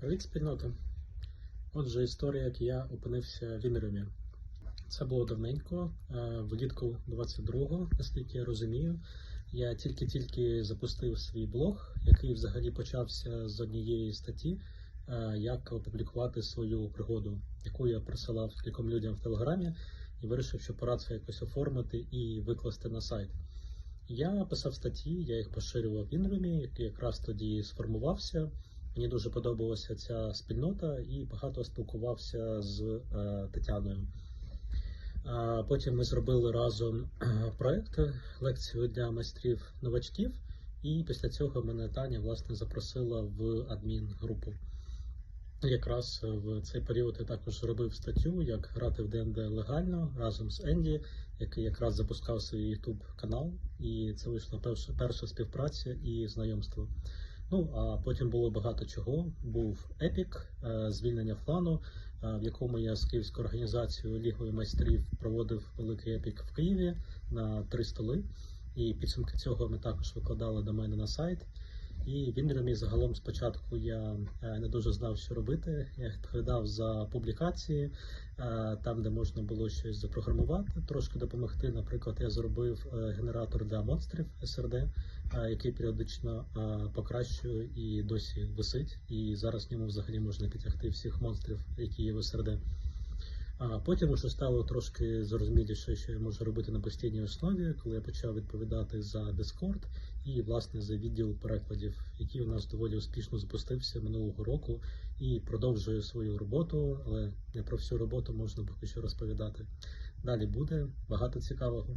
Привіт, спільнота. Отже, історія, як я опинився в Інримі. Це було давненько, е, влітку 22-го, наскільки я розумію. Я тільки-тільки запустив свій блог, який взагалі почався з однієї статті, е, як опублікувати свою пригоду, яку я присилав кільком людям в Телеграмі і вирішив, що пора це якось оформити і викласти на сайт. Я писав статті, я їх поширював в Інримі, який якраз тоді сформувався. Мені дуже подобалася ця спільнота і багато спілкувався з е, Тетяною. Потім ми зробили разом е, проект лекцію для майстрів новачків, і після цього мене Таня власне запросила в адмін-групу. Якраз в цей період я також робив статтю, як грати в ДНД легально разом з Енді, який якраз запускав свій YouTube канал, і це вийшла перша, перша співпраця і знайомство. Ну а потім було багато чого. Був епік, е, звільнення флану, е, в якому я з київською організацією Лігою майстрів проводив великий епік в Києві на три столи. І підсумки цього ми також викладали до мене на сайт. І в Інрамі загалом спочатку я е, не дуже знав, що робити. Я відповідав за публікації, е, там, де можна було щось запрограмувати, трошки допомогти. Наприклад, я зробив е, генератор для монстрів SRD, який періодично покращую і досі висить. І зараз в ньому взагалі можна підтягти всіх монстрів, які є в SRD. А потім уже стало трошки зрозуміліше, що я можу робити на постійній основі, коли я почав відповідати за Discord і власне за відділ перекладів, який у нас доволі успішно запустився минулого року і продовжує свою роботу, але не про всю роботу можна поки що розповідати. Далі буде багато цікавого.